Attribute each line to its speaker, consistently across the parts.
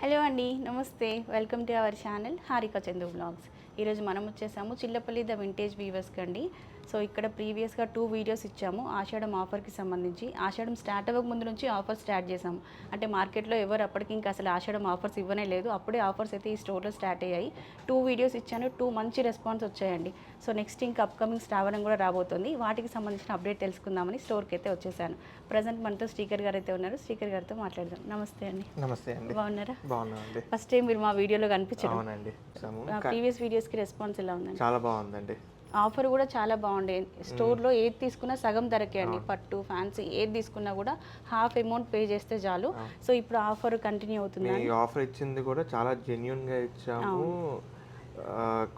Speaker 1: Hello అండి నమస్తే. Welcome to our channel Harika Chandu blogs. ఈరోజు మనం వచ్చేసాము చిల్లపల్లి ద వింటేజ్ వీవర్స్కి అండి. సో ఇక్కడ ప్రీవియస్గా టూ వీడియోస్ ఇచ్చాము ఆషాఢం ఆఫర్కి సంబంధించి. ఆషాఢం స్టార్ట్ అవ్వక ముందు నుంచి ఆఫర్ స్టార్ట్ చేసాము అంటే మార్కెట్లో ఎవరు అప్పటికి ఇంకా అసలు ఆషాఢం ఆఫర్స్ ఇవ్వనే లేదు. అప్పుడే ఆఫర్స్ అయితే ఈ స్టోర్లో స్టార్ట్ అయ్యాయి. టూ వీడియోస్ ఇచ్చాను. టూ మంచి రెస్పాన్స్ వచ్చాయండి. సో నెక్స్ట్ ఇంకా అప్కమింగ్ శ్రావణం కూడా రాబోతుంది. వాటికి సంబంధించిన అప్డేట్ తెలుసుకుందామని స్టోర్కి అయితే వచ్చేసాను. ప్రజెంట్ మనతో స్పీకర్ గారు అయితే ఉన్నారు. స్పీకర్ గారితో మాట్లాడదాం. నమస్తే అండి.
Speaker 2: నమస్తే అండి.
Speaker 1: బాగున్నారా?
Speaker 2: బాగున్నామండి.
Speaker 1: ఫస్ట్ టైం మీరు మా వీడియోలో
Speaker 2: చూసాము.
Speaker 1: ప్రీవియస్ వీడియోస్కి రెస్పాన్స్ ఎలా ఉందండి?
Speaker 2: చాలా బాగుందండి.
Speaker 1: ఆఫర్ కూడా చాలా బాగుండే. స్టోర్లో ఏది తీసుకున్నా సగం ధరకే అండి. పట్టు ఫ్యాన్సీ ఏది తీసుకున్నా కూడా హాఫ్ అమౌంట్ పే చేస్తే చాలు. సో ఇప్పుడు ఆఫర్ కంటిన్యూ అవుతుంది
Speaker 2: మీ ఆఫర్ ఇచ్చింది కూడా చాలా జెన్యున్గా ఇచ్చాము.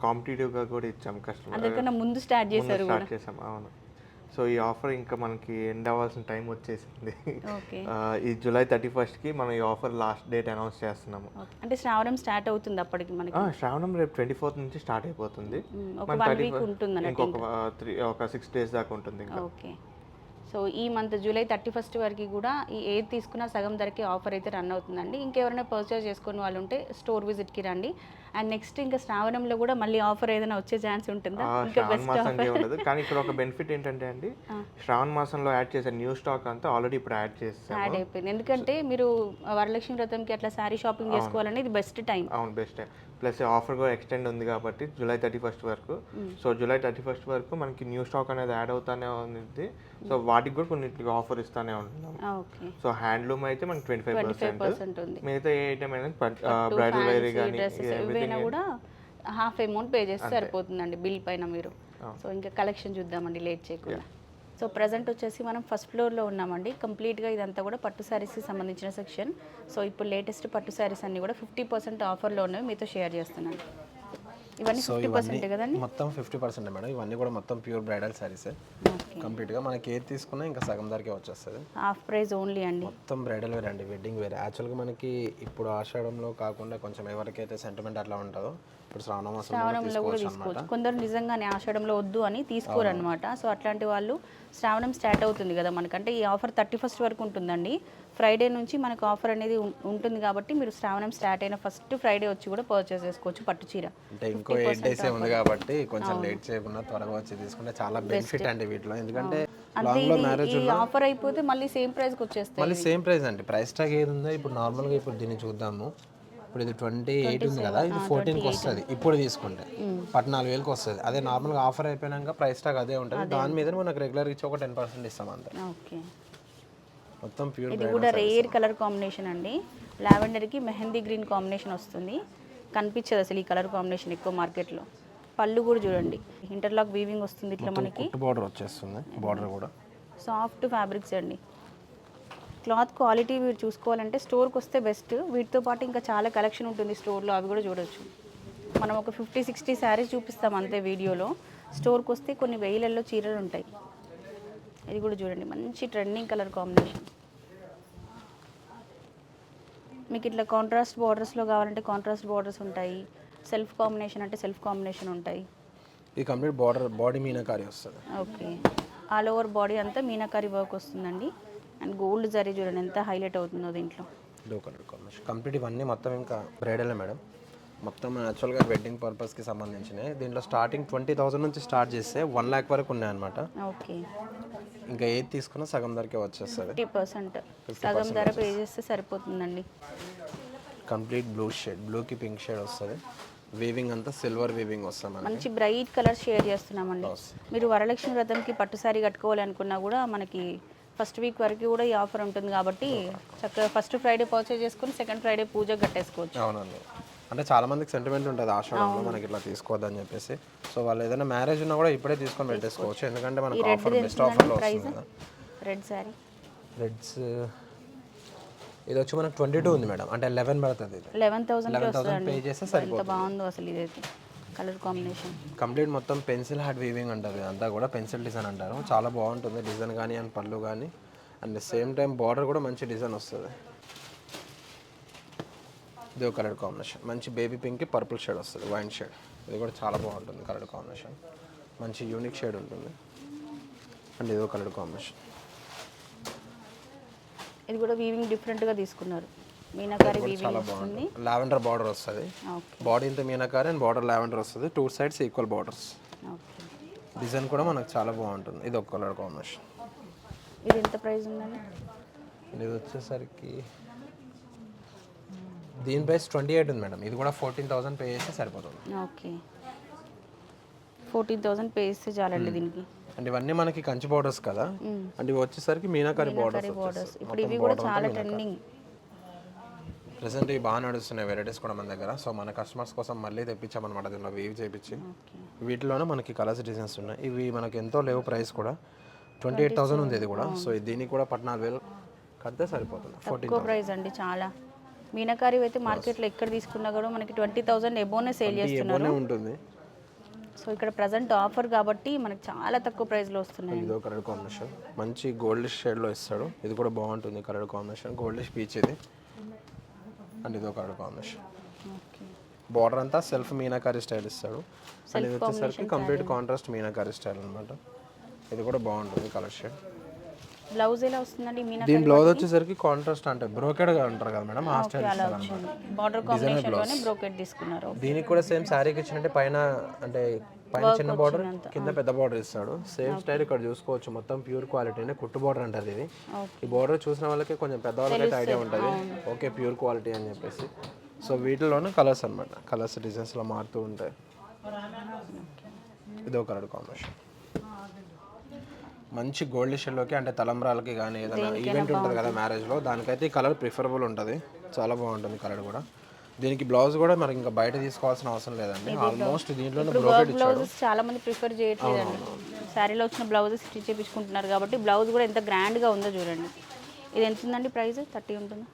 Speaker 2: కాంపిటేటివ్గా కూడా ఇచ్చాము కస్టమర్
Speaker 1: ముందు స్టార్ట్ చేశారు కూడా.
Speaker 2: స్టార్ట్ చేసాం అవును. సో ఈ ఆఫర్ ఇంకా మనకి ఎండ్ అవ్వాల్సిన టైం వచ్చేసింది. ఈ జూలై థర్టీ ఫస్ట్కి మనం ఈ ఆఫర్ లాస్ట్ డేట్ అనౌన్స్ చేస్తున్నాము.
Speaker 1: అంటే శ్రావణం స్టార్ట్ అవుతుంది అప్పటికి మనకి.
Speaker 2: శ్రావణం రేపు ట్వంటీ ఫోర్త్ నుంచి స్టార్ట్ అయిపోతుంది.
Speaker 1: మ్, ఒక
Speaker 2: మన
Speaker 1: వన్
Speaker 2: 31
Speaker 1: వీక్ ఉంటుంది అన్నట్టు
Speaker 2: ఇంకొక త్రీ ఒక సిక్స్ డేస్ దాకా ఉంటుంది ఇంకా.
Speaker 1: ఓకే. సో ఈ మంత్ జూలై థర్టీ ఫస్ట్ వరకు కూడా ఈ ఏది తీసుకున్నా సగం ధరకి ఆఫర్ అయితే రన్ అవుతుందండి. ఇంకెవరైనా పర్చేస్ చేసుకునే వాళ్ళు ఉంటే స్టోర్ విజిట్కి రండి. అండ్ నెక్స్ట్ ఇంకా శ్రావణంలో కూడా మళ్ళీ ఆఫర్ ఏదైనా వచ్చే ఛాన్స్ ఉంటుందా? ఇంకా బెస్ట్
Speaker 2: ఉండదు. కానీ ఇక్కడ ఒక బెనిఫిట్ ఏంటంటే అండి శ్రావణ మాసంలో యాడ్ చేసే న్యూ స్టాక్ అంతా ఆల్రెడీ ఇప్పుడు యాడ్ చేసాము
Speaker 1: యాడ్ అయిపోయింది. ఎందుకంటే మీరు వరలక్ష్మి వ్రతంకి అట్లా శారీ షాపింగ్ చేసుకోవాలని ఇది బెస్ట్ టైం
Speaker 2: అవును బెస్ట్ ప్లస్ ఆఫర్ కూడా ఎక్స్టెండ్ ఉంది కాబట్టి జూలై థర్టీ ఫస్ట్ వరకు. సో జూలై థర్టీ ఫస్ట్ వరకు మనకి న్యూ స్టాక్ అనేది యాడ్ అవుతానే ఉంది. సో వాటికి కూడా కొన్నిటికి ఆఫర్ ఇస్తానే ఉంటున్నాం. సో హ్యాండ్లూమ్ అయితే మనకి ట్వంటీ ఫైవ్ పర్సెంట్. మిగతా ఏ ఐటమ్ అయినా బ్రైడల్ వేర్ కానీ
Speaker 1: కూడా హాఫ్ అమౌంట్ పే చేస్తే సరిపోతుందండి బిల్ పైన మీరు. సో ఇంకా కలెక్షన్ చూద్దామండి లేట్ చేయకుండా. సో ప్రజెంట్ వచ్చేసి మనం ఫస్ట్ ఫ్లోర్లో ఉన్నామండి. కంప్లీట్గా ఇదంతా కూడా పట్టు శారీస్కి సంబంధించిన సెక్షన్ సో ఇప్పుడు లేటెస్ట్ పట్టు శారీస్ అన్నీ కూడా ఫిఫ్టీ పర్సెంట్ ఆఫర్లో ఉన్నవి మీతో షేర్ చేస్తున్నాను. ఇవన్నీ పర్సెంట్ కదండి?
Speaker 3: మొత్తం ఫిఫ్టీ పర్సెంట్ మేడం. ఇవన్నీ కూడా మొత్తం ప్యూర్ బ్రైడల్ సారీస్
Speaker 1: ఓకే
Speaker 3: కంప్లీట్గా మనకి ఏది తీసుకున్నా ఇంకా సగం ధరకే వచ్చేస్తుంది.
Speaker 1: హాఫ్ ప్రైస్ ఓన్లీ అండి.
Speaker 3: మొత్తం బ్రైడల్ వేర్ అండి వెడ్డింగ్ వేర్. యాక్చువల్గా మనకి ఇప్పుడు ఆషాఢంలో కాకుండా కొంచెం ఎవరికైతే సెంటిమెంట్ అట్లా ఉంటుందో ఇప్పుడు శ్రావణ మాసం
Speaker 1: శ్రావణంలో కూడా తీసుకోవచ్చు కొందరు నిజంగానే ఆషాఢంలో వద్దు అని తీసుకోరు అనమాట సో అట్లాంటి వాళ్ళు శ్రావణం స్టార్ట్ అవుతుంది కదా మనకంటే. ఈ ఆఫర్ థర్టీ ఫస్ట్ వరకు ఉంటుందండి. ఫ్రైడే నుంచి మనకు ఆఫర్ అనేది ఉంటుంది కాబట్టి మీరు శ్రావణం స్టార్ట్ అయిన ఫస్ట్ ఫ్రైడే వచ్చి కూడా పర్చేస్ చేసుకోవచ్చు పట్టు చీర.
Speaker 3: అంటే ఇంకో ఎయిట్ డేస్ ఉంది కాబట్టి కొంచెం లేట్ చేయకుండా త్వరగా వచ్చి తీసుకుంటే చాలా బెనిఫిట్ అండి వీటిలో. ఎందుకంటే
Speaker 1: ఆఫర్ అయిపోతే మళ్ళీ సేమ్ ప్రైస్కి వచ్చేస్తాయి.
Speaker 3: మళ్ళీ సేమ్ ప్రైస్ అండి. ప్రైస్ ట్యాగ్ ఏది ఉందో ఇప్పుడు నార్మల్గా ఇప్పుడు దీన్ని చూద్దాము. ఇప్పుడు ఇది ట్వంటీ ఎయిట్ ఉంది కదా ఇది ఫోర్టీన్కి వస్తుంది. ఇప్పుడు తీసుకుంటే పద్నాలుగు వేలకు వస్తుంది. అదే నార్మల్గా ఆఫర్ అయిపోయినాక ప్రైస్ ట్యాగ్ అదే ఉంటుంది. దాని మీద మనకు రెగ్యులర్ ఇచ్చి ఒక టెన్ పర్సెంట్ ఇస్తాం అంతే. మొత్తం ప్యూర్
Speaker 1: ఇది కూడా రేర్ కలర్ కాంబినేషన్ అండి. లావెండర్కి మెహందీ గ్రీన్ కాంబినేషన్ వస్తుంది. కనిపించదు అసలు ఈ కలర్ కాంబినేషన్ ఎక్కువ మార్కెట్లో పళ్ళు కూడా చూడండి. ఇంటర్లాక్ వీవింగ్ వస్తుంది ఇట్లా మనకి.
Speaker 3: బార్డర్ వచ్చేస్తుంది బార్డర్ కూడా.
Speaker 1: సాఫ్ట్ ఫ్యాబ్రిక్స్ అండి. క్లాత్ క్వాలిటీ మీరు చూసుకోవాలంటే స్టోర్కి వస్తే బెస్ట్ వీటితో పాటు ఇంకా చాలా కలెక్షన్ ఉంటుంది స్టోర్లో అవి కూడా చూడొచ్చు. మనం ఒక ఫిఫ్టీ సిక్స్టీ శారీస్ చూపిస్తాం అంతే వీడియోలో. స్టోర్కి వస్తే కొన్ని వేలల్లో చీరలు ఉంటాయి. ఇది కూడా చూడండి మంచి ట్రెండింగ్ కలర్ కాంబినేషన్ మీకు ఇట్లా కాంట్రాస్ట్ బార్డర్స్లో కావాలంటే కాంట్రాస్ట్ బార్డర్స్ ఉంటాయి సెల్ఫ్ కాంబినేషన్ అంటే సెల్ఫ్ కాంబినేషన్ ఉంటాయి.
Speaker 3: ఈ కంప్లీట్ బార్డర్ బాడీ మీనాకారి వస్తుంది.
Speaker 1: ఓకే ఆల్ ఓవర్ బాడీ అంతా మీనాకారి వర్క్ వస్తుందండి. అండ్ గోల్డ్ జరీ చూడండి ఎంత హైలైట్ అవుతుందో దీంట్లో.
Speaker 3: బ్లూ కలర్ కాంబినేషన్ కంప్లీట్ ఇవన్నీ మొత్తం ఇంకా బ్రైడల్ మేడం. మొత్తం యాక్చువల్గా వెడ్డింగ్ పర్పస్కి సంబంధించినవి. దీంట్లో స్టార్టింగ్ ట్వంటీ థౌసండ్ నుంచి స్టార్ట్ చేస్తే వన్ ల్యాక్ వరకు ఉన్నాయన్నమాట.
Speaker 1: ఓకే
Speaker 3: ఇంకా ఏది తీసుకున్నా సగం ధరకే వచ్చేస్తుంది.
Speaker 1: Fifty percent. సగం ధర పే చేస్తే సరిపోతుందండి.
Speaker 3: కంప్లీట్ బ్లూ షేడ్ బ్లూకి పింక్ షేడ్ వస్తుంది. వీవింగ్ అంతా సిల్వర్ వీవింగ్ వస్తుంది మనకి.
Speaker 1: మంచి బ్రైట్ కలర్ షేర్ చేస్తున్నామండి. మీరు వరలక్ష్మి వ్రతంకి పట్టు సారీ కట్టుకోవాలి అనుకున్నా కూడా మనకి ఫస్ట్ వీక్ వరకు కూడా ఈ ఆఫర్ ఉంటుంది కాబట్టి చక్కగా ఫస్ట్ ఫ్రైడే పర్చేజ్ చేసుకుని సెకండ్ ఫ్రైడే పూజకు కట్టేసుకోవచ్చు.
Speaker 3: అవునండి. అంటే చాలా మందికి సెంటిమెంట్ ఉంటుంది ఆషాఢంలో మనకి ఇట్లా తీసుకోవద్దని చెప్పేసి. సో వాళ్ళు ఏదైనా మ్యారేజ్ ఉన్నా కూడా ఇప్పుడే తీసుకొని పెట్టేసుకోవచ్చు. ఎందుకంటే మనకి ఆఫర్ బెస్ట్ ఆఫర్లో వస్తుంది కదా.
Speaker 1: రెడ్ శారీ
Speaker 3: రెడ్స్ ఇది వచ్చి మనకు ట్వంటీ టూ ఉంది మేడం. అంటే లెవెన్ పడుతుంది ఇది.
Speaker 1: లెవెన్
Speaker 3: పే చేస్తే
Speaker 1: ఎంత బాగుందో అసలు ఇదైతే. కలర్ కాంబినేషన్
Speaker 3: కంప్లీట్ మొత్తం పెన్సిల్ హార్డ్ వీవింగ్ అంటారు ఇదంతా కూడా పెన్సిల్ డిజైన్ అంటారు. చాలా బాగుంటుంది డిజైన్ కానీ అండ్ పళ్ళు కానీ అండ్ సేమ్ టైం బార్డర్ కూడా మంచి డిజైన్ వస్తుంది. ఇది ఒక కలర్ కాంబినేషన్. మంచి బేబీ పింక్కి పర్పుల్ షేడ్ వస్తుంది వైన్ షేడ్. ఇది కూడా చాలా బాగుంటుంది కలర్ కాంబినేషన్. మంచి యూనిక్ షేడ్ ఉంటుంది. అండ్ ఇది ఒక కలర్ కాంబినేషన్.
Speaker 1: ఇది కూడా వీవింగ్ డిఫరెంట్గా తీసుకున్నారు. మీనాకారి వీవింగ్ వస్తుంది
Speaker 3: లావెండర్ బార్డర్ వస్తుంది.
Speaker 1: ఓకే.
Speaker 3: బాడీ ఇంత మీనాకారి అండ్ బార్డర్ లావెండర్ వస్తుంది. Two sides equal borders design కూడా మనకు చాలా బాగుంటుంది. ఇది ఒక కలర్ కాంబినేషన్.
Speaker 1: ఇది ఎంత ప్రైస్ ఉందండి?
Speaker 3: ఇది వచ్చేసరికి దీని ప్రైస్ ట్వంటీ ఎయిట్ ఉంది మేడం. ఇది కూడా ఫోర్టీన్ థౌసండ్ పే చేస్తే సరిపోతుంది.
Speaker 1: ఓకే. ఫోర్టీన్ థౌసండ్ పే చేస్తే చాలండి దీనికి.
Speaker 3: అండ్ ఇవన్నీ మనకి కంచి బార్డర్స్ కదా. అండ్ ఇవి వచ్చేసరికి మీనాకారి బార్డర్స్
Speaker 1: ఇప్పుడు ఇవి కూడా చాలా ట్రెండింగ్
Speaker 3: ప్రెసెంట్ ఇవి బాగా నడుస్తున్నాయి వెరైటీస్ కూడా మన దగ్గర. సో మన కస్టమర్స్ కోసం మళ్ళీ తెప్పించామన్నమాట దీనిలో వేవ్ చేయించి
Speaker 1: ఓకే.
Speaker 3: వీటిలోనే మనకి కలర్స్ డిజైన్స్ ఉన్నాయి. ఇవి మనకి ఎంతో లేవు ప్రైస్ కూడా. ట్వంటీ ఎయిట్ థౌసండ్ ఉంది ఇది కూడా. సో దీనికి కూడా పద్నాలుగు వేలు కడితే సరిపోతుంది. ఫోర్టీన్
Speaker 1: తక్కువ ప్రైస్ అండి చాలా. మీనాకారి అయితే మార్కెట్లో ఎక్కడ తీసుకున్నా కూడా మనకి ట్వంటీ థౌసండ్ ఎబోనే సేల్ చేస్తున్నారు.
Speaker 3: ఉంటుంది.
Speaker 1: సో ఇక్కడ ప్రజెంట్ ఆఫర్ కాబట్టి మనకి చాలా తక్కువ ప్రైస్లో వస్తున్నాయి.
Speaker 3: ఇదో కలర్ కాంబినేషన్. మంచి గోల్డిష్ షేడ్లో ఇస్తాడు. ఇది కూడా బాగుంటుంది కలర్ కాంబినేషన్. గోల్డిష్ పీచ్ ఇది. అండ్ ఇదో కలర్ కాంబినేషన్. బార్డర్ అంతా సెల్ఫ్ మీనాకారి స్టైల్ ఇస్తాడు. అండ్ ఇది వచ్చేసరికి కంప్లీట్ కాంట్రాస్ట్ మీనాకారి స్టైల్ అనమాట ఇది కూడా బాగుంటుంది కలర్ షేడ్.
Speaker 1: బ్లౌజ్ ఎలా వస్తుందండి? మీనా
Speaker 3: దీని బ్లౌజ్ వచ్చేసరికి కాంట్రాస్ట్ అంటే బ్రోకెడ్గా అంటారు కదా మేడం ఆ స్టైల్
Speaker 1: అలా వచ్చింది. బార్డర్ కాంబినేషన్లోనే బ్రోకెట్ తీసుకున్నారు.
Speaker 3: దీనికి కూడా సేమ్ శారీకి ఇచ్చినట్టే పైన అంటే పైన చిన్న బార్డర్ కింద పెద్ద బార్డర్ ఇస్తాడు. సేమ్ స్టైల్ ఇక్కడ చూసుకోవచ్చు. మొత్తం ప్యూర్ క్వాలిటీ కుట్టు బార్డర్ అంటారు ఇది. ఈ బార్డర్ చూసిన వాళ్ళకి కొంచెం పెద్ద వాళ్ళకైతే ఐడియా ఉంటుంది. ఓకే ప్యూర్ క్వాలిటీ అని చెప్పేసి. సో వీటిలోనే కలర్స్ అన్నమాట. కలర్స్ డిజైన్స్లో మారుతూ ఉంటాయి. ఇదో కలర్ కాంబినేషన్ మంచి గోల్డ్ షెల్లోకి అంటే తలంబ్రాలకి కానీ ఏదైనా ఈవెంట్ ఉంటుంది కదా మ్యారేజ్లో దానికైతే ఈ కలర్ ప్రిఫరబుల్ ఉంటుంది. చాలా బాగుంటుంది కలర్ కూడా. దీనికి బ్లౌజ్ కూడా మరి ఇంకా బయట తీసుకోవాల్సిన అవసరం లేదండి. ఆల్మోస్ట్ దీంట్లోనే
Speaker 1: బ్లౌజెస్ చాలా మంది ప్రిఫర్ చేయట్లేదండి. శారీలో వచ్చిన బ్లౌజెస్ స్టిచ్ చేయించుకుంటున్నారు కాబట్టి బ్లౌజ్ కూడా ఎంత గ్రాండ్గా ఉందో చూడండి. ఇది ఎంత ఉందండి ప్రైస్ థర్టీ ఉంటుందా?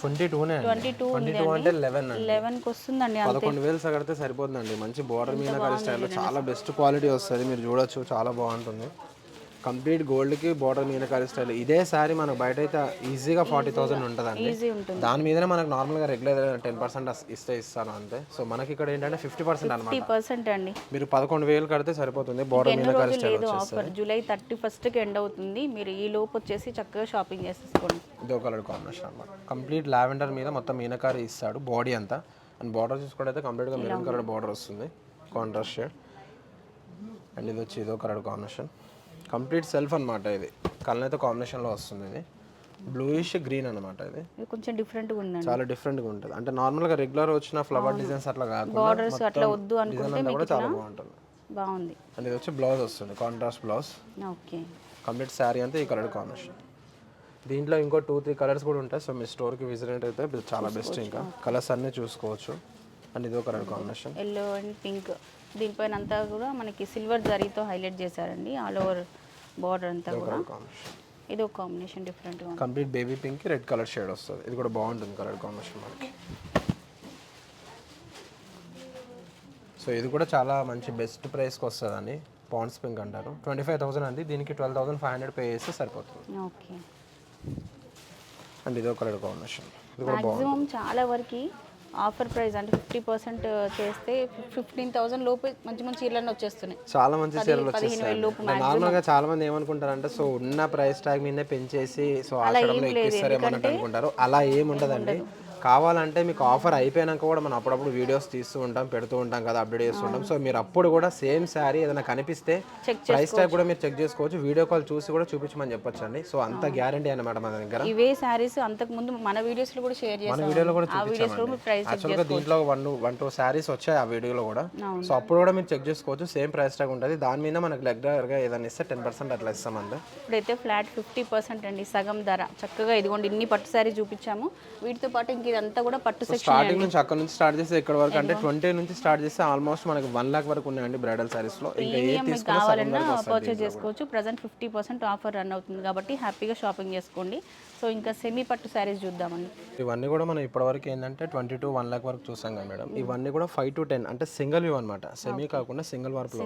Speaker 3: ట్వంటీ టూనే
Speaker 1: ట్వంటీ టూ
Speaker 3: ట్వంటీ టూ అంటే లెవెన్
Speaker 1: లెవెన్కి వస్తుందండి
Speaker 3: పదకొండు వేలు సగడితే సరిపోతుందండి. మంచి బార్డర్ మీనాకారి స్టైల్లో చాలా బెస్ట్ క్వాలిటీ వస్తుంది. మీరు చూడొచ్చు చాలా బాగుంటుంది. కంప్లీట్ గోల్డ్కి బార్డర్ మీనాకారి స్టైల్. ఇదే సారీ మనకు బయట అయితే ఈజీగా ఫార్టీ థౌసండ్ ఉంటుందండి.
Speaker 1: ఉంటుంది.
Speaker 3: దాని మీదనే మనకు నార్మల్గా రెగ్యులర్ టెన్ పర్సెంట్ ఇస్తే ఇస్తాను అంతే. సో మనకి ఇక్కడ ఏంటంటే ఫిఫ్టీ పర్సెంట్ అనమాట
Speaker 1: పర్సెంట్ అండి.
Speaker 3: మీరు పదకొండు వేలు కడితే సరిపోతుంది border meenakari style
Speaker 1: offer. July thirty ఫస్ట్కి ఎండ్ అవుతుంది. మీరు ఈ లోపు వచ్చేసి చక్కగా షాపింగ్ చేసేసుకోండి.
Speaker 3: ఇదో కలర్ కాంబినేషన్ అనమాట కంప్లీట్ లావెండర్ మీద మొత్తం మీనకారి ఇస్తాడు బాడీ అంతా. అండ్ బార్డర్ చూసుకుంటే కంప్లీట్గా మెరూన్ కలర్ బార్డర్ వస్తుంది. Contrast shade. అండ్ ఇది వచ్చి ఇదో కలర్ కాంబినేషన్. కంప్లీట్ సెల్ఫ్ అనమాట ఇది. కలర్ అయితే కాంబినేషన్లో వస్తుంది ఇది. బ్లూయిష్ గ్రీన్ అనమాట ఇది.
Speaker 1: ఇది కొంచెం డిఫరెంట్గా ఉందండి.
Speaker 3: చాలా డిఫరెంట్గా ఉంటుంది. అంటే నార్మల్గా రెగ్యులర్ వచ్చిన ఫ్లవర్ డిజైన్స్ అట్లా కాకుండా
Speaker 1: బార్డర్స్ అట్లా వద్దు అనుకుంటే మీకు
Speaker 3: కూడా చాలా బాగుంటుంది.
Speaker 1: బాగుంది.
Speaker 3: అండ్ ఇది వచ్చి బ్లౌజ్ వస్తుంది contrast blouse
Speaker 1: okay.
Speaker 3: Complete sari అంతా ఈ కలర్ కాంబినేషన్ దీంట్లో ఇంకో టూ త్రీ కలర్స్ కూడా ఉంటాయి. సో మీ స్టోర్కి విజిట్ అయితే చాలా బెస్ట్ ఇంకా. కలర్స్ అన్నీ చూసుకోవచ్చు. అండ్ ఇదో colour combination
Speaker 1: yellow and pink దీనిపైన అంతా కూడా మనకి సిల్వర్ జరీతో హైలైట్ చేశారండి ఆల్ ఓవర్ బార్డర్ అంతా కూడా. ఇది ఒక కాంబినేషన్ డిఫరెంట్గా ఉంది.
Speaker 3: Complete baby pink red colour shade వస్తుంది. ఇది కూడా బాగుంటుంది కలర్ కాంబినేషన్ మనకి. సో ఇది కూడా చాలా మంచి బెస్ట్ ప్రైస్కి వస్తుందండి. పాండ్స్ పింక్ అంటారు. ట్వంటీ ఫైవ్ థౌసండ్ అండి. దీనికి twelve thousand five hundred pay చేస్తే సరిపోతుంది.
Speaker 1: ఓకే.
Speaker 3: అండ్ ఇదో కలర్ కాంబినేషన్. ఇది కూడా
Speaker 1: మ్యాక్సిమం చాలా వరకు ఆఫర్ ప్రైస్ అంటే ఫిఫ్టీ పర్సెంట్ చేస్తే ఫిఫ్టీన్ థౌసండ్ లోపు మంచి మంచి చీరలన్నీ వచ్చేస్తున్నాయి.
Speaker 3: చాలా మంచి చీరలు వచ్చేస్తాయి.
Speaker 1: లోపు
Speaker 3: నార్మల్గా చాలా మంది ఏమనుకుంటారంటే సో ఉన్న ప్రైస్ ట్యాగ్ మీదే పెంచేసి సో ఆషాఢంలో ఎక్కిస్తారేమో అన్నట్టు అనుకుంటారు. అలా ఏమి ఉండదండి కావాలంటే మీకు ఆఫర్ అయిపోయినాక కూడా మనం అప్పుడప్పుడు వీడియోస్ తీస్తూ ఉంటాం పెడుతూ ఉంటాం కదా అప్డేట్ చేస్తూ ఉంటాం. సో మీరు అప్పుడు కూడా సేమ్ శారీ ఏదైనా కనిపిస్తే ప్రైస్ ట్యాగ్ కూడా మీరు చెక్ చేసుకోవచ్చు. వీడియో కాల్ చూసి కూడా చూపించమని చెప్పొచ్చు అండి సో అంత గ్యారంటీ అన్నమాట మన దగ్గర.
Speaker 1: ఇవే శారీస్ అంతకు ముందు మన వీడియోస్లో కూడా షేర్
Speaker 3: మన
Speaker 1: చేస్తాం
Speaker 3: వీడియోలో కూడా
Speaker 1: ఆ వీడియోస్లో
Speaker 3: చూపించామండి
Speaker 1: ప్రైస్
Speaker 3: యాక్చువల్గా దీంట్లో వన్ వన్ టూ శారీస్ వచ్చాయి ఆ వీడియోలో కూడా. సో అప్పుడు కూడా మీరు చెక్ చేసుకోవచ్చు. సేమ్ ప్రైస్ ట్యాగ్ ఉంటుంది. దాని మీద మనకు రెగ్యులర్గా ఏదైనా ఇస్తే టెన్ పర్సెంట్ అట్లా ఇస్తామండి
Speaker 1: ఇప్పుడైతే ఫ్లాట్ ఫిఫ్టీ పర్సెంట్ అండి సగం ధర. చక్కగా ఇదిగోండి ఇన్ని పట్టు శారీ చూపించాము. వీటితో పాటు ఇంక ఇదంతా కూడా పట్టు
Speaker 3: స్టార్టింగ్ నుంచి అక్కడ నుంచి స్టార్ట్ చేస్తే ఇక్కడ వరకు అంటే ట్వంటీ నుంచి స్టార్ట్ చేస్తే ఆల్మోస్ట్ మనకి వన్ లాక్ వరకు ఉన్నాయండి బ్రైడల్ సారీస్లో.
Speaker 1: కావాలన్నా పర్చేస్ చేసుకోవచ్చు. Present fifty percent offer run అవుతుంది కాబట్టి హ్యాపీగా షాపింగ్ చేసుకోండి. సో ఇంకా సెమీ పట్టు శారీస్ చూద్దామండి.
Speaker 3: ఇవన్నీ కూడా మనం ఇప్పటివరకు ఏంటంటే ట్వంటీ టు వన్ లాక్ వరకు చూసాం కదా మేడం. ఇవన్నీ కూడా ఫైవ్ టు టెన్ అంటే సింగిల్ వ్యూ అనమాట సెమీ కాకుండా సింగిల్ వర్క్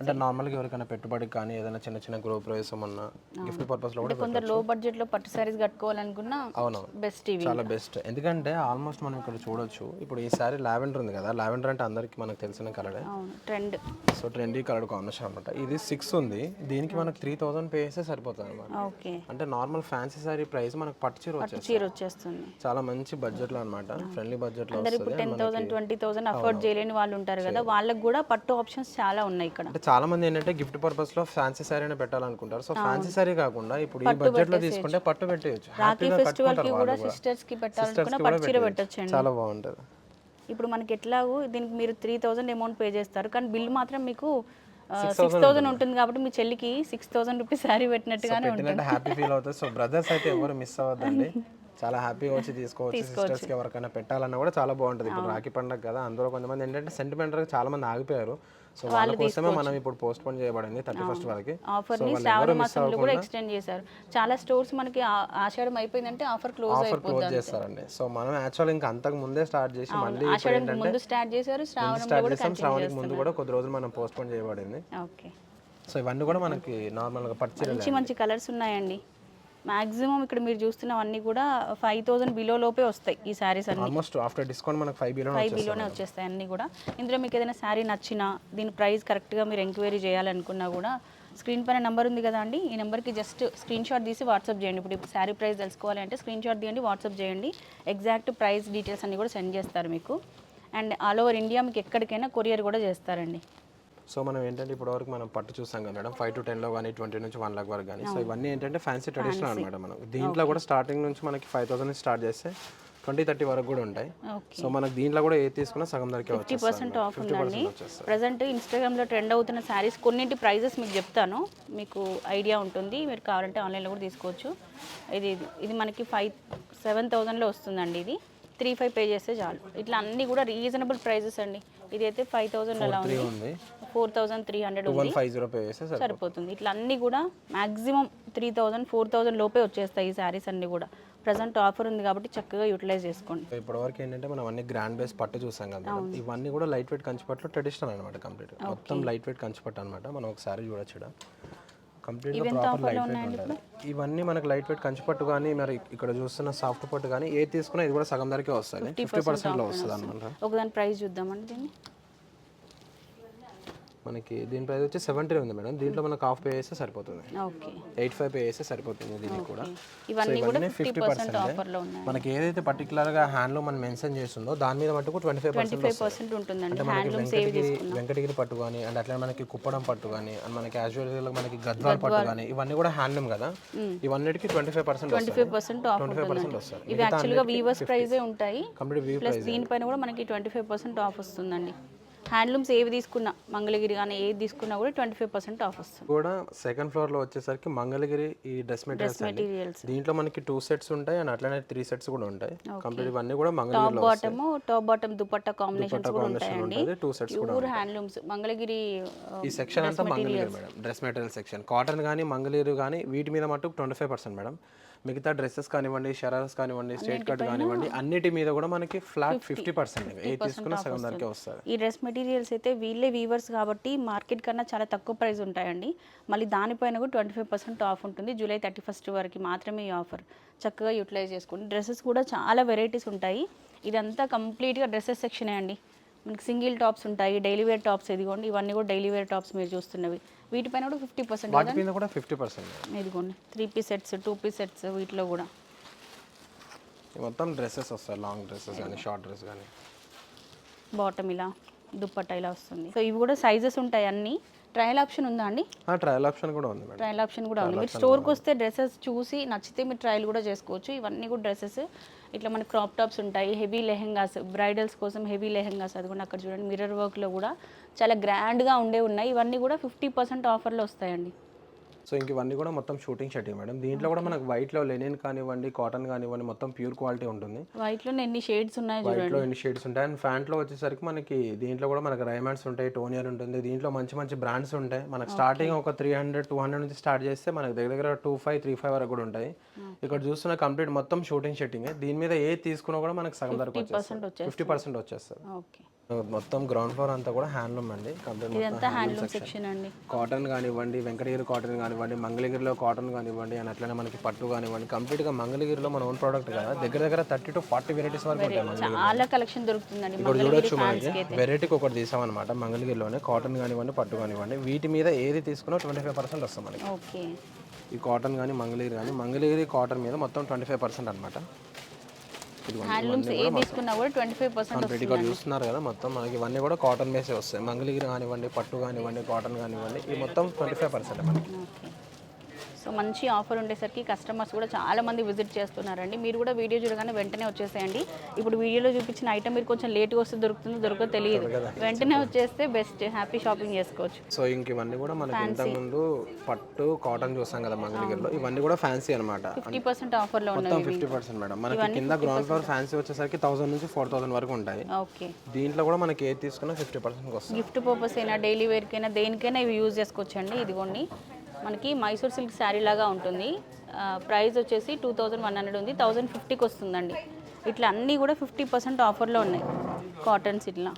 Speaker 3: అంటే నార్మల్గా ఎవరికైనా పెట్టుబడికి కానీ ఏదైనా చిన్న చిన్న గృహ ప్రవేశం ఉన్న గిఫ్ట్ పర్పస్లో కూడా
Speaker 1: కొందరు లో బడ్జెట్లో పట్టు శారీస్ కట్టుకోవాలనుకున్నా
Speaker 3: అవునవును.
Speaker 1: బెస్ట్ ఇవి
Speaker 3: చాలా బెస్ట్ ఎందుకంటే ఆల్మోస్ట్ మనం ఇక్కడ చూడొచ్చు ఇప్పుడు ఈ సారీ లావెండర్ ఉంది కదా లావెండర్ అంటే అందరికి మనకు తెలిసిన కలరే
Speaker 1: అవును trend
Speaker 3: so trendy colour combination అనమాట ఇది సిక్స్ ఉంది. దీనికి మనకు త్రీ థౌసండ్ పే చేస్తే సరిపోతుంది అనమాట అంటే నార్మల్ ఫ్యాన్సీ సారీ ప్రైస్ మనకు పట్టు చీర వచ్చేస్తుంది.
Speaker 1: చీర వచ్చేస్తుంది.
Speaker 3: చాలా మంచి బడ్జెట్లో అనమాట ఫ్రెండ్లీ బడ్జెట్లో
Speaker 1: అందరు ఇప్పుడు ten thousand twenty thousand afford చేయలేని వాళ్ళు ఉంటారు కదా వాళ్ళకి కూడా పట్టు ఆప్షన్స్ చాలా ఉన్నాయి ఇక్కడ.
Speaker 3: అంటే చాలా మంది ఏంటంటే గిఫ్ట్ పర్పస్లో ఫ్యాన్సీ సారీ పెట్టాలనుకుంటారు. సో ఫ్యాన్సీ సారీ కాకుండా ఇప్పుడు ఈ బడ్జెట్లో తీసుకుంటే పట్టు పెట్టేయచ్చు.
Speaker 1: రాఖీ ఫెస్టివల్కి కూడా సిస్టర్స్కి పెట్టాలనుకున్న పట్టు చీర పెట్టొచ్చండి.
Speaker 3: చాలా బాగుంటుంది.
Speaker 1: ఇప్పుడు మనకి ఎట్లాగో దీనికి మీరు త్రీ థౌసండ్ అమౌంట్ పే చేస్తారు. కానీ బిల్ మాత్రం మీకు సిక్స్ థౌసండ్ ఉంటుంది కాబట్టి మీ చెల్లికి సిక్స్ థౌసండ్ రూపీస్ శారీ పెట్టినట్టుగానే ఉంటుంది
Speaker 3: పెట్టినట్టు హ్యాపీ ఫీల్ అవుతుంది. సో బ్రదర్స్ అయితే ఎవరు మిస్ అవ్వద్దండి. చాలా హ్యాపీగా వచ్చి తీసుకోవచ్చు. సిస్టర్స్కి ఎవరికైనా పెట్టాలన్నా కూడా చాలా బాగుంటుంది. ఇప్పుడు రాఖీ పండగ కదా అందులో కొంతమంది ఏంటంటే సెంటిమెంటల్ చాలా మంది ఆగిపోయారు. సో వాళ్ళ కోసమే మనం ఇప్పుడు పోస్ట్ పోన్ చేయబడింది థర్టీ ఫస్ట్ వరకు.
Speaker 1: ఆఫర్ని శ్రావణ మాసంలో కూడా ఎక్స్టెండ్ చేశారు. చాలా స్టోర్స్ మనకి ఆషాఢం అయిపోయిందంటే ఆఫర్ క్లోజ్
Speaker 3: ఆఫర్ క్లోజ్ చేస్తారండి. సో మనం యాక్చువల్ ఇంకా అంతకు ముందే స్టార్ట్ చేసి మళ్ళీ
Speaker 1: ఆషాఢం ముందు స్టార్ట్ చేశారు శ్రావణంలో
Speaker 3: స్టార్ట్ శ్రావణికి ముందు కూడా కొద్ది రోజులు మనం పోస్ట్ పోన్ చేయబడింది.
Speaker 1: ఓకే.
Speaker 3: సో ఇవన్నీ కూడా మనకి నార్మల్గా పట్టు
Speaker 1: మంచి మంచి కలర్స్ ఉన్నాయండి. మాక్సిమం ఇక్కడ మీరు చూస్తున్నవన్నీ కూడా ఫైవ్ థౌసండ్ బిలో లోపే వస్తాయి ఈ శారీస్ అన్ని.
Speaker 3: ఆల్మోస్ట్ ఆఫ్టర్ డిస్కౌంట్ మనకి ఫైవ్ బిలో
Speaker 1: ఫైవ్ బిలోనే వచ్చేస్తాయి అన్నీ కూడా. ఇందులో మీకు ఏదైనా శారీ నచ్చినా దీని ప్రైస్ కరెక్ట్గా మీరు ఎంక్వైరీ చేయాలనుకున్నా కూడా స్క్రీన్ పైన నెంబర్ ఉంది కదా అండి ఈ నెంబర్కి జస్ట్ స్క్రీన్ షాట్ తీసి వాట్సాప్ చేయండి. ఇప్పుడు శారీ ప్రైస్ తెలుసుకోవాలి అంటే స్క్రీన్ షాట్ తీయండి వాట్సాప్ చేయండి. ఎగ్జాక్ట్ ప్రైస్ డీటెయిల్స్ అన్నీ కూడా సెండ్ చేస్తారు మీకు. అండ్ ఆల్ ఓవర్ ఇండియా మీకు ఎక్కడికైనా కొరియర్ కూడా చేస్తారండి.
Speaker 3: సో మనం ఏంటంటే ఇప్పుడు వరకు మనం పట్టు చూసాం కదా మేడం ఫైవ్ టు టెన్లో కానీ ట్వంటీ నుంచి వన్ లాక్ వరకు కానీ సో ఇవన్నీ ఏంటంటే ఫ్యాన్సీ ట్రెడిషనల్ అనమాట మనం దీంట్లో కూడా స్టార్టింగ్ నుంచి మనకి ఫైవ్ థౌసండ్ నుంచి స్టార్ట్ చేస్తే ట్వంటీ థర్టీ వరకు కూడా ఉంటాయి. సో మనకి దీంట్లో కూడా ఏది తీసుకున్నా సగం ధరకే
Speaker 1: ఫిఫ్టీ పర్సెంట్ ఆఫ్ ఉందండి. ప్రజెంట్ ఇన్స్టాగ్రామ్లో ట్రెండ్ అవుతున్న శారీస్ కొన్నింటి ప్రైజెస్ మీకు చెప్తాను. మీకు ఐడియా ఉంటుంది. మీరు కావాలంటే ఆన్లైన్లో కూడా తీసుకోవచ్చు. ఇది ఇది మనకి ఫైవ్ సెవెన్ థౌజండ్లో వస్తుందండి ఇది. త్రీ ఫైవ్ పే చేస్తే చాలు. ఇట్లా అన్నీ కూడా రీజనబుల్ ప్రైజెస్ అండి. ఇది అయితే ఫైవ్ థౌజండ్ అలా ఉంది. Four thousand three hundred
Speaker 3: one five zero pay చేస్తే సరే
Speaker 1: సరిపోతుంది. ఇట్లా అన్నీ కూడా maximum three thousand four thousand లోపే వచ్చేస్తాయి ఈ శారీస్ అన్నీ కూడా. ప్రజెంట్ ఆఫర్ ఉంది కాబట్టి చక్కగా యూటిలైజ్ చేసుకోండి.
Speaker 3: ఇప్పటి వరకు ఏంటంటే మనం అన్ని గ్రాండ్ బేస్ పట్టు చూసాం కదా. ఇవన్నీ కూడా లైట్ వెయిట్ కంచిపట్లు ట్రెడిషనల్ అనమాట కంప్లీట్ మొత్తం లైట్ వెయిట్ కంచిపట్టు అనమాట మనం ఒకసారి చూడొచ్చు కంప్లీట్ ప్రాపర్ లైట్ వెయిట్ ఉంటుంది ఇవన్నీ మనకి లైట్ వెయిట్ కంచిపట్టు కానీ మరి ఇక్కడ చూస్తున్న సాఫ్ట్ పట్టు కానీ ఏది తీసుకున్నా ఇది కూడా సగం ధరకే వస్తుంది ఫిఫ్టీ పర్సెంట్లో వస్తుంది. అనమాట
Speaker 1: ఒకదాని ప్రైస్ చూద్దామండి దీన్ని.
Speaker 3: మనకి దీని ప్రైస్ వచ్చి సెవెంటీ ఉంది మేడం. దీంట్లో మనకు హాఫ్ పే చేస్తే సరిపోతుంది. ఎయిట్ ఫైవ్ పే చేస్తే సరిపోతుంది దీనికి కూడా.
Speaker 1: ఇవన్నీ ఫిఫ్టీ
Speaker 3: 50%
Speaker 1: పర్సెంట్
Speaker 3: మనకి ఏదైతే పర్టికులర్గా హ్యాండ్లో మనం మెన్షన్ చేస్తుందో దాని మీద మటుకు ట్వంటీ ఫైవ్ పర్సెంట్ అంటే మనకి వెంకటగిరి వెంకటగిరి పట్టు కానీ అండ్ అట్లా మనకి కుప్పడం పట్టు కానీ అండ్ మనకి యాజువల్ మనకి గద్వాల్ పట్టు కానీ ఇవన్నీ కూడా హ్యాండ్లూమ్ కదా. ఇవన్నిటికి twenty five percent
Speaker 1: twenty five percent off
Speaker 3: twenty five percent వస్తుంది.
Speaker 1: ఇవి యాక్చువల్గా వీవర్స్ ప్రైజే ఉంటాయి.
Speaker 3: కంప్లీట్ వ్యూ
Speaker 1: ప్లస్ దీనిపైన కూడా మనకి ట్వంటీ ఫైవ్ పర్సెంట్ ఆఫ్ వస్తుందండి. హ్యాండ్లూమ్స్ ఏవి తీసుకున్నా మంగళగిరి కానీ ఏది తీసుకున్నా కూడా ట్వంటీ ఫైవ్ పర్సెంట్ ఆఫ్ వస్తుంది.
Speaker 3: కూడా సెకండ్ ఫ్లోర్లో వచ్చేసరికి మంగళగిరి ఈ డ్రెస్ మెటీరియల్స్ దీంట్లో మనకి టూ సెట్స్ ఉంటాయి అండ్ అట్లనే త్రీ సెట్స్ కూడా ఉంటాయి. కంప్లీట్ ఇవన్నీ కూడా మంగళగిరిలో
Speaker 1: bottom top bottom dupatta combinations కూడా ఉంటాయండి.
Speaker 3: Two sets
Speaker 1: pure handlooms. Mangalagiri
Speaker 3: ఈ సెక్షన్ అంతా Mangalagiri madam dress material section. Cotton కానీ మంగళగిరి కానీ వీటి మీద మటుకు ట్వంటీ ఫైవ్ పర్సెంట్ మేడం. మిగతా డ్రెస్సెస్ కానివ్వండి షరాస్ కానివ్వండి స్ట్రేట్ కట్ కానివ్వండి అన్నిటి మీద కూడా మనకి ఫ్లాట్ ఫిఫ్టీ పర్సెంట్. ఏ తీసుకున్నా సగం ధరకే వస్తుంది.
Speaker 1: ఈ డ్రెస్ మెటీరియల్స్ అయితే వీళ్ళే వీవర్స్ కాబట్టి మార్కెట్ కన్నా చాలా తక్కువ ప్రైస్ ఉంటాయండి. మళ్ళీ దానిపైన కూడా ట్వంటీ ఫైవ్ పర్సెంట్ ఆఫ్ ఉంటుంది. జూలై థర్టీ ఫస్ట్ వరకు మాత్రమే ఈ ఆఫర్ చక్కగా యూటిలైజ్ చేసుకోండి. డ్రెస్సెస్ కూడా చాలా వెరైటీస్ ఉంటాయి. ఇదంతా కంప్లీట్గా డ్రెస్సెస్ సెక్షనే అండి. మనకి సింగిల్ టాప్స్ ఉంటాయి డైలీ వేర్ టాప్స్ ఇదిగోండి. ఇవన్నీ కూడా డైలీ వేర్ టాప్స్ మీరు చూస్తున్నవి. వీటిపైన కూడా ఫిఫ్టీ పర్సెంట్
Speaker 3: కూడా ఫిఫ్టీ పర్సెంట్
Speaker 1: ఇదిగోండి. Three piece sets two piece sets వీటిలో కూడా.
Speaker 3: మొత్తం డ్రెస్సెస్ వస్తాయి. లాంగ్ డ్రెస్సెస్ కానీ షార్ట్ డ్రెస్ కానీ.
Speaker 1: బాటమ్ ఇలా. దుప్పట్టా ఇలా వస్తుంది. సో ఇవి కూడా సైజెస్ ఉంటాయి అన్నీ. ట్రయల్ ఆప్షన్ ఉందా అండి?
Speaker 3: ట్రయల్ ఆప్షన్ కూడా ఉంది
Speaker 1: ట్రయల్ ఆప్షన్ కూడా ఉంది. మీరు స్టోర్కి వస్తే డ్రెస్సెస్ చూసి నచ్చితే మీరు ట్రయల్ కూడా చేసుకోవచ్చు. ఇవన్నీ కూడా డ్రెస్సెస్ ఇట్లా మన క్రాప్ టాప్స్ ఉంటాయి. హెవీ లెహెంగాస్ బ్రైడల్స్ కోసం హెవీ లెహెంగాస్ అది కూడా అక్కడ చూడండి. మిర్రర్ వర్క్లో కూడా చాలా గ్రాండ్గా ఉండే ఉన్నాయి. ఇవన్నీ కూడా ఫిఫ్టీ పర్సెంట్ ఆఫర్లో వస్తాయండి.
Speaker 3: సో ఇంక ఇవన్నీ కూడా మొత్తం షూటింగ్ షర్టింగ్ మేడం. దీంట్లో కూడా మనకు వైట్లో లెనిన్ కానివ్వండి కాటన్ కానివ్వండి మొత్తం ప్యూర్ క్వాలిటీ ఉంటుంది.
Speaker 1: వైట్లో ఎన్ని షేడ్స్ ఉన్నాయో
Speaker 3: వైట్లో ఎన్ని షేడ్స్ ఉంటాయి. అండ్ ఫ్యాంట్లో వచ్చేసరికి మనకి దీంట్లో కూడా మనకి రైమాండ్స్ ఉంటాయి టోనియర్ ఉంటుంది. దీంట్లో మంచి మంచి బ్రాండ్స్ ఉంటాయి. మనకి స్టార్టింగ్ ఒక త్రీ హండ్రెడ్ టూ హండ్రెడ్ నుంచి స్టార్ట్ చేస్తే మనకి దగ్గర దగ్గర టూ ఫైవ్ త్రీ ఫైవ్ వరకు కూడా ఉంటాయి. ఇక్కడ చూస్తున్న కంప్లీట్ మొత్తం షూటింగ్ షెట్టింగ్ దీని మీద ఏ తీసుకున్నా కూడా మనకి సగం ధరకు వచ్చేస్తుంది. ఫిఫ్టీ పర్సెంట్ వచ్చేస్తుంది.
Speaker 1: ఓకే.
Speaker 3: మొత్తం గ్రౌండ్ ఫ్లోర్ అంతా కూడా హ్యాండ్లూమ్ అండి. కంప్లీట్
Speaker 1: ఇదంతా హ్యాండ్లూమ్ సెక్షన్ అండి.
Speaker 3: కాటన్ కానివ్వండి వెంకటగిరి కాటన్ కానివ్వండి మంగళగిరిలో కాటన్ కానివ్వండి అని అట్లనే మనకి పట్టు కానివ్వండి కంప్లీట్గా మంగళగిరిలో మన ఓన్ ప్రోడక్ట్ కదా. దగ్గర దగ్గర థర్టీ టు ఫార్టీ వెరైటీస్ వరకు ఉంటాయి
Speaker 1: చాలా కలెక్షన్ దొరుకుతుందండి
Speaker 3: ఇప్పుడు చూడొచ్చు మనకి. వెరైటీకి ఒకటి తీసామన్నమాట మంగళగిరిలోనే కాటన్ కానివ్వండి పట్టు కానివ్వండి. వీటి మీద ఏది తీసుకున్నా ట్వంటీ ఫైవ్ పర్సెంట్ వస్తాం మనకి ఈ కాటన్ కానీ మంగళగిరి కానీ మంగళగిరి కాటన్ మీద మొత్తం ట్వంటీ ఫైవ్ పర్సెంట్ అనమాట
Speaker 1: హ్యాండ్లూమ్స్ ఏ తీసుకున్నా కూడా ట్వంటీ ఫైవ్ పర్సెంట్
Speaker 3: చూస్తున్నారు కదా మొత్తం మనకి ఇవన్నీ కూడా కాటన్ బేసే వస్తాయి. మంగళగిరి కానివ్వండి పట్టు కానివ్వండి కాటన్ కానివ్వండి ఈ మొత్తం ట్వంటీ ఫైవ్ పర్సెంట్ మనకి.
Speaker 1: సో మంచి ఆఫర్ ఉండేసరికి కస్టమర్స్ కూడా చాలా మంది విజిట్ చేస్తున్నారండి. మీరు కూడా వీడియో చూడగానే వెంటనే వచ్చేసేయండి. ఇప్పుడు వీడియోలో చూపించిన ఐటమ్ మీరు కొంచెం లేట్గా వస్తే దొరుకుతుందో దొరకదో తెలియదు. వెంటనే వచ్చేస్తే బెస్ట్ హ్యాపీ షాపింగ్ చేసుకోవచ్చు.
Speaker 3: సో ఇంక ఇవన్నీ కూడా మనకి ఇంతకుముందు పట్టు కాటన్ చూసాం కదా మంగళగిరిలో. ఇవన్నీ కూడా ఫ్యాన్సీ అనమాట
Speaker 1: ఫిఫ్టీ పర్సెంట్ ఆఫర్లో ఉన్నాయి
Speaker 3: ఫిఫ్టీ పర్సెంట్ మేడం. మనకి కింద గ్రౌండ్ ఫ్లోర్ ఫ్యాన్సీ వచ్చేసరికి థౌసండ్ నుంచి ఫోర్ థౌసండ్ వరకు ఉంటాయి.
Speaker 1: ఓకే.
Speaker 3: దీంట్లో కూడా మనకి ఏది తీసుకున్నా ఫిఫ్టీ పర్సెంట్ వస్తుంది.
Speaker 1: గిఫ్ట్ పర్పస్ అయినా డైలీ వేర్కైనా దేనికైనా ఇవి యూజ్ చేసుకోవచ్చండి. ఇదిగోండి. మనకి మైసూర్ సిల్క్ శారీ లాగా ఉంటుంది. ప్రైస్ వచ్చేసి టూ థౌజండ్ వన్ హండ్రెడ్ ఉంది. థౌజండ్ ఫిఫ్టీకి వస్తుందండి. ఇట్లా అన్నీ కూడా ఫిఫ్టీ పర్సెంట్ ఆఫర్లో ఉన్నాయి. కాటన్స్ ఇట్లా.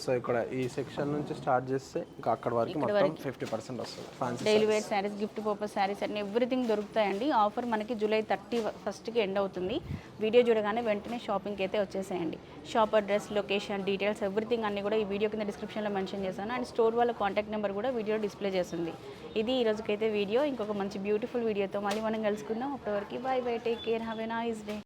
Speaker 3: సో ఇక్కడ ఈ సెక్షన్ నుంచి స్టార్ట్ చేస్తే ఇంకా అక్కడ వరకు మొత్తం ఫిఫ్టీ పర్సెంట్ వస్తుంది. Fancy
Speaker 1: daily wear saris gift purpose saris అన్ని ఎవ్రీథింగ్ దొరుకుతాయండి. ఆఫర్ మనకి జూలై థర్టీ ఫస్ట్కి ఎండ్ అవుతుంది. వీడియో చూడగానే వెంటనే షాపింగ్కి అయితే వచ్చేసేయండి. Shop address location details everything అన్ని కూడా ఈ వీడియో కింద డిస్క్రిప్షన్లో మెన్షన్ చేశాను. అండ్ స్టోర్ వాళ్ళ కాంటాక్ట్ నెంబర్ కూడా వీడియో డిస్ప్లే చేస్తుంది. ఇది ఈ రోజుకైతే వీడియో ఇంకొక మంచి బ్యూటిఫుల్ వీడియోతో మళ్ళీ మనం కలుసుకుందాం. అప్పటివరకు bye bye take care have a nice day